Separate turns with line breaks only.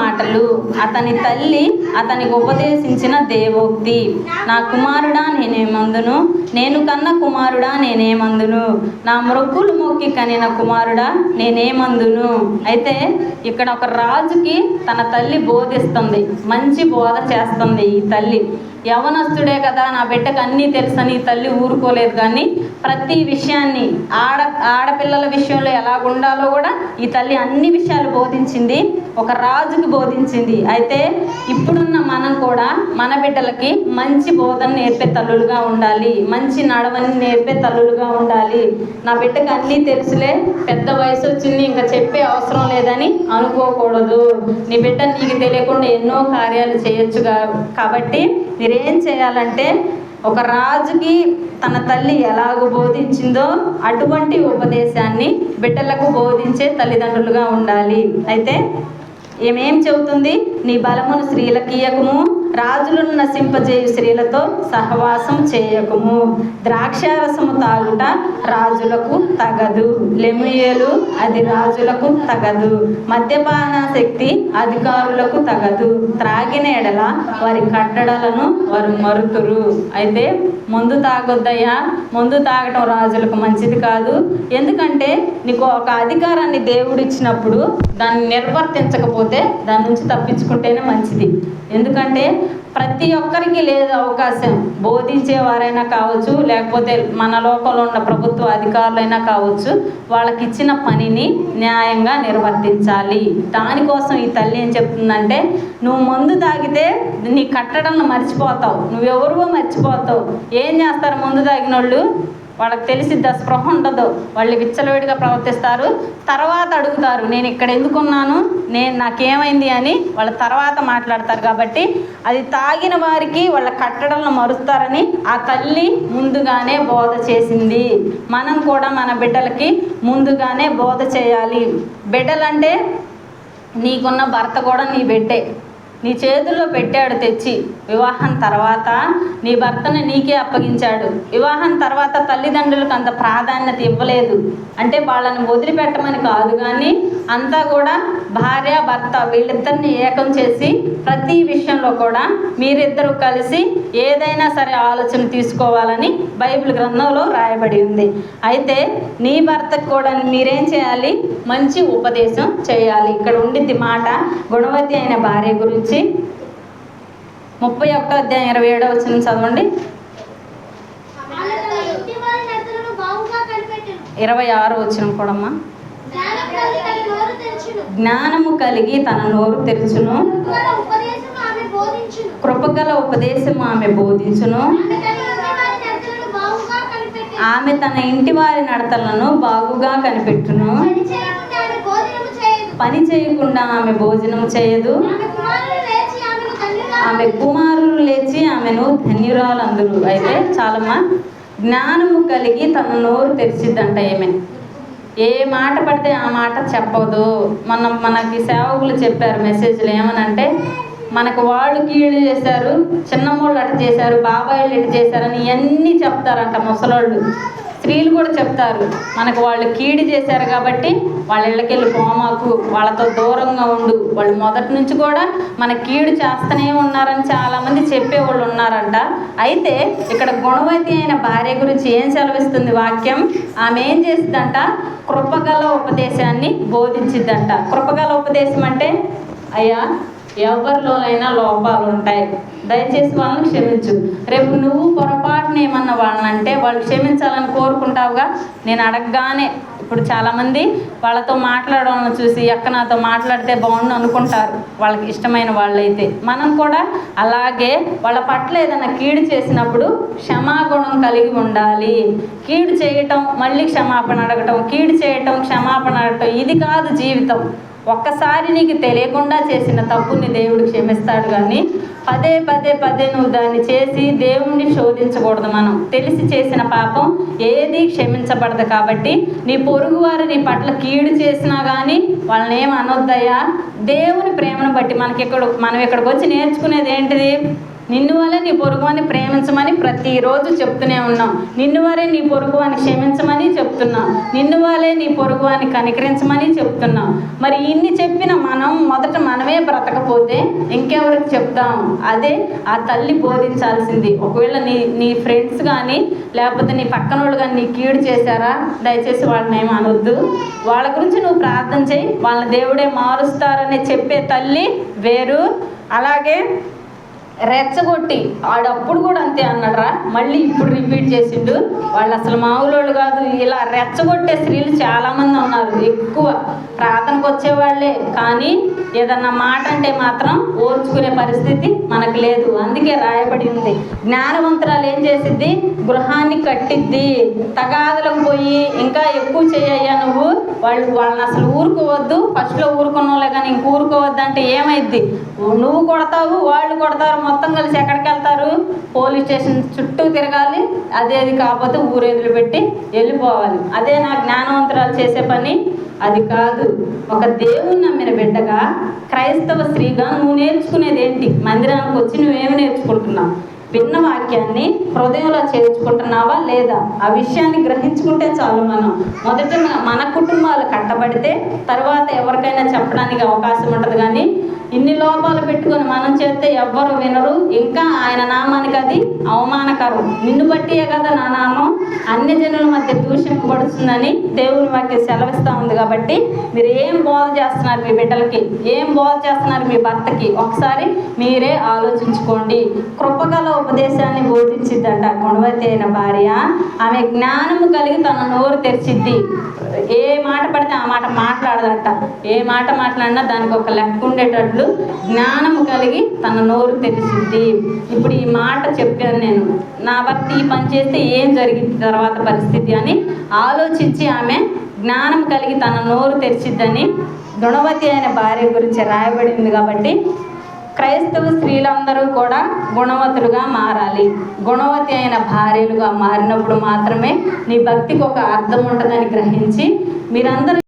మాటలు. అతని తల్లి అతనికి ఉపదేశించిన దేవోక్తి. నా కుమారుడా నేనేమందును? నేను కన్న కుమారుడా నేనేమందును? నా మృక్కులు మొక్కి కనిన కుమారుడా నేనేమందును? అయితే ఇక్కడ ఒక రాజుకి తన తల్లి బోధిస్తుంది. మంచి బోధ చేస్తుంది ఈ తల్లి. యవనస్తుడే కదా నా బిడ్డకు అన్నీ తెలుసని ఈ తల్లి ఊరుకోలేదు కానీ ప్రతి విషయాన్ని ఆడ ఆడపిల్లల విషయంలో ఎలా ఉండాలో కూడా ఈ తల్లి అన్ని విషయాలు బోధించింది ఒక రాజుకి బోధించింది. అయితే ఇప్పుడున్న మనం కూడా మన బిడ్డలకి మంచి బోధన నేర్పే తల్లులుగా ఉండాలి మంచి నడవని నేర్పే తల్లులుగా ఉండాలి. నా బిడ్డకు అన్నీ తెలుసులే పెద్ద వయసు వచ్చింది ఇంకా చెప్పే అవసరం లేదని అనుకోకూడదు. నీ బిడ్డ నీకు తెలియకుండా ఎన్నో కార్యాలు చేయొచ్చు కాబట్టి మీరేం చేయాలంటే ఒక రాజుకి తన తల్లి ఎలాగ బోధించిందో అటువంటి ఉపదేశాన్ని బిడ్డలకు బోధించే తల్లిదండ్రులుగా ఉండాలి. అయితే ఏమేం చెబుతుంది? నీ బలమును స్త్రీలకు రాజులను నశింపజేయు స్త్రీలతో సహవాసం చేయకము. ద్రాక్షారసము తాగుట రాజులకు తగదు. లెమియలు అది రాజులకు తగదు. మద్యపాన శక్తి అధికారులకు తగదు. త్రాగిన ఎడల వారి కట్టడలను వారు మరుతురు. అయితే ముందు తాగొద్దయ్యా. ముందు తాగటం రాజులకు మంచిది కాదు. ఎందుకంటే నీకు ఒక అధికారాన్ని దేవుడిచ్చినప్పుడు దాన్ని నిర్వర్తించకపోతే దాని నుంచి తప్పించుకుంటేనే మంచిది. ఎందుకంటే ప్రతి ఒక్కరికి లేదు అవకాశం. బోధించేవారైనా కావచ్చు లేకపోతే మన లోకంలో ఉన్న ప్రభుత్వ అధికారులైనా కావచ్చు వాళ్ళకి ఇచ్చిన పనిని న్యాయంగా నిర్వర్తించాలి. దానికోసం ఈ తల్లి ఏం చెప్తుందంటే నువ్వు మందు తాగితే నీ కట్టడంలో మర్చిపోతావు. నువ్వెవరువో మర్చిపోతావు. ఏం చేస్తారు మందు తాగిన వాళ్ళు వాళ్ళకి తెలిసిద్ది ఆ స్పృహ ఉండదు. వాళ్ళు విచ్చలవిడిగా ప్రవర్తిస్తారు. తర్వాత అడుగుతారు నేను ఇక్కడ ఎందుకున్నాను? నేను నాకేమైంది? అని వాళ్ళ తర్వాత మాట్లాడతారు కాబట్టి అది తాగిన వారికి వాళ్ళ కట్టడలను మరుస్తారని ఆ తల్లి ముందుగానే బోధ చేసింది. మనం కూడా మన బిడ్డలకి ముందుగానే బోధ చేయాలి. బిడ్డలంటే నీకున్న భర్త కూడా నీ బిడ్డే. నీ చేతుల్లో పెట్టాడు తెచ్చి. వివాహం తర్వాత నీ భర్తను నీకే అప్పగించాడు. వివాహం తర్వాత తల్లిదండ్రులకు అంత ప్రాధాన్యత ఇవ్వలేదు. అంటే వాళ్ళని వదిలిపెట్టమని కాదు కానీ అంతా కూడా భార్య భర్త వీళ్ళిద్దరిని ఏకం చేసి ప్రతి విషయంలో కూడా మీరిద్దరూ కలిసి ఏదైనా సరే ఆలోచన తీసుకోవాలని బైబిల్ గ్రంథంలో రాయబడి ఉంది. అయితే నీ భర్తకు కూడా మీరేం చేయాలి? మంచి ఉపదేశం చేయాలి. ఇక్కడ ఉండిద్ది మాట గుణవతి అయిన భార్య గురించి. ముప్పై ఒకటో అధ్యాయం ఇరవై ఏడో వచ్చిన చదవండి. ఇరవై ఆరు వచ్చిన కూడమ్మా. జ్ఞానము కలిగి తన నోరు తెరుచును
కృపగల ఉపదేశము ఆమె బోధించును.
ఆమె
తన ఇంటి వారి నడతలను బాగుగా కనిపెట్టెను. పని చేయకుండా ఆమె
భోజనం చేయదు
ఆమె కుమారులు లేచి ఆమెను ధన్యురాలు
ధన్యురాలందరూ అయితే చాలమ్మా జ్ఞానము కలిగి తన నోరు తెరిచిద్దంట ఏమే ఏ మాట పడితే ఆ మాట చెప్పదు. మనం మనకి సేవకులు చెప్పారు మెసేజ్లు ఏమనంటే మనకు వాళ్ళు కీళ్ళు చేశారు చిన్నమ్మోళ్ళు అటు చేశారు బాబాయిలు ఇటు చేశారని ఇవన్నీ చెప్తారంట ముసలోళ్ళు. స్త్రీలు కూడా చెప్తారు మనకు వాళ్ళు కీడి చేశారు కాబట్టి వాళ్ళ ఇళ్ళకెళ్ళి పోమాకు వాళ్ళతో దూరంగా ఉండు. వాళ్ళు మొదటి నుంచి కూడా మన కీడు చేస్తూనే ఉన్నారని చాలామంది చెప్పేవాళ్ళు ఉన్నారంట. అయితే ఇక్కడ గుణవతి అయిన భార్య గురించి ఏం సెలవిస్తుంది వాక్యం? ఆమె ఏం చేసిందంట? కృపగల ఉపదేశాన్ని బోధించిద్దంట. కృపగల ఉపదేశం అంటే అయ్యా ఎవరిలోనైనా లోపాలు ఉంటాయి దయచేసి వాళ్ళని క్షమించు. రేపు నువ్వు పొరపాటున ఏమన్నా వాళ్ళని అంటే వాళ్ళు క్షమించాలని కోరుకుంటావుగా నేను అడగగానే. ఇప్పుడు చాలామంది వాళ్ళతో మాట్లాడడం చూసి ఎక్క నాతో మాట్లాడితే బాగుండు అనుకుంటారు. వాళ్ళకి ఇష్టమైన వాళ్ళైతే. మనం కూడా అలాగే వాళ్ళ పట్ల ఏదైనా కీడు చేసినప్పుడు క్షమాగుణం కలిగి ఉండాలి. కీడు చేయటం మళ్ళీ క్షమాపణ అడగటం కీడు చేయటం క్షమాపణ అడగటం ఇది కాదు జీవితం. ఒక్కసారి నీకు తెలియకుండా చేసిన తప్పుని దేవుడు క్షమిస్తాడు కానీ పదే పదే పదే నువ్వు దాన్ని చేసి దేవుణ్ణి శోధించకూడదు మనం. తెలిసి చేసిన పాపం ఏది క్షమించబడదు కాబట్టి నీ పొరుగువారు నీ పట్ల కీడు చేసినా కానీ వాళ్ళని ఏం అనొద్దయ్యా? దేవుని ప్రేమను బట్టి మనకి ఇక్కడ మనం ఇక్కడికి వచ్చి నేర్చుకునేది ఏంటిది? నిన్ను వలె నీ పొరుగువాని ప్రేమించమని ప్రతిరోజు చెప్తూనే ఉన్నాం. నిన్ను వారే నీ పొరుగువాని క్షమించమని చెప్తున్నాం. నిన్ను వలె నీ పొరుగువాని కనికరించమని చెప్తున్నాం. మరి ఇన్ని చెప్పిన మనం మొదట మనమే బ్రతకపోతే ఇంకెవరికి చెప్తాం? అదే ఆ తల్లి బోధించాల్సింది. ఒకవేళ నీ నీ ఫ్రెండ్స్ కానీ లేకపోతే నీ పక్కన వాళ్ళు కానీ నీ కీడు చేశారా? దయచేసి వాళ్ళని ఏమి అనొద్దు. వాళ్ళ గురించి నువ్వు ప్రార్థన చేయి. వాళ్ళ దేవుడే మారుస్తారని చెప్పే తల్లి వేరు. అలాగే రెచ్చగొట్టి ఆడప్పుడు కూడా అంతే అన్నాడరా మళ్ళీ ఇప్పుడు రిపీట్ చేసిండు. వాళ్ళు అసలు మామూలు కాదు. ఇలా రెచ్చగొట్టే స్త్రీలు చాలామంది ఉన్నారు ఎక్కువ. ప్రార్థనకు వచ్చేవాళ్ళే. కానీ ఏదన్నా మాట అంటే మాత్రం ఓర్చుకునే పరిస్థితి మనకు లేదు. అందుకే రాయబడి ఉంది. జ్ఞానవంతురాలు ఏం చేసిద్ది? గృహాన్ని కట్టిద్ది. తగాదులకు పోయి ఇంకా ఎక్కువ చేయయ్యా నువ్వు. వాళ్ళు వాళ్ళని అసలు ఊరుకోవద్దు. ఫస్ట్లో ఊరుకున్న వాళ్ళే కానీ ఇంక ఊరుకోవద్దు అంటే ఏమైద్ది? నువ్వు కొడతావు వాళ్ళు కొడతారు మొత్తం కలిసి ఎక్కడికి వెళ్తారు? పోలీస్ స్టేషన్ చుట్టూ తిరగాలి అదేది కాకపోతే ఊరేదులు పెట్టి వెళ్ళిపోవాలి. అదే నా జ్ఞానవంతురాలు చేసే పని. అది కాదు. ఒక దేవుని నమ్మిన బిడ్డగా క్రైస్తవ స్త్రీగా నువ్వు నేర్చుకునేది ఏంటి మందిరానికి వచ్చి నువ్వేమి నేర్చుకుంటున్నావు? విన్న వాక్యాన్ని హృదయంలో చేర్చుకుంటున్నావా లేదా? ఆ విషయాన్ని గ్రహించుకుంటే చాలు మనం. మొదట మన- కుటుంబాలు కట్టబడితే తర్వాత ఎవరికైనా చెప్పడానికి అవకాశం ఉంటుంది కానీ ఇన్ని లోపాలు పెట్టుకొని మనం చేస్తే ఎవ్వరు వినరు. ఇంకా ఆయన నామానికి అది అవమానకరం. నిన్ను బట్టియే కదా నా నామం. అన్ని జనుల మధ్య దూషింపబడుతుందని దేవుని వాక్య సెలవిస్తూ ఉంది కాబట్టి మీరు ఏం బోధ చేస్తున్నారు మీ బిడ్డలకి? ఏం బోధ చేస్తున్నారు మీ భర్తకి? ఒకసారి మీరే ఆలోచించుకోండి. కృపగల ఉపదేశాన్ని బోధించిద్దంట గుణవతి అయిన భార్య. ఆమె జ్ఞానము కలిగి తన నోరు తెరిచిద్ది. ఏ మాట పడితే ఆ మాట మాట్లాడదంట. ఏ మాట మాట్లాడినా దానికి ఒక లెక్క ఉండేటట్లు జ్ఞానము కలిగి తన నోరు తెరిచిద్ది. ఇప్పుడు ఈ మాట చెప్పాను నేను. నా భక్తి ఈ పని చేస్తే ఏం జరిగింది తర్వాత పరిస్థితి అని ఆలోచించి ఆమె జ్ఞానం కలిగి తన నోరు తెరిచిద్దని గుణవతి అయిన భార్య గురించి రాయబడింది కాబట్టి క్రైస్తవ స్త్రీలందరూ కూడా గుణవతులుగా మారాలి. గుణవతి అయిన భార్యలుగా మారినప్పుడు మాత్రమే నీ భక్తికి ఒక అర్థం ఉంటుందని గ్రహించి మీరందరూ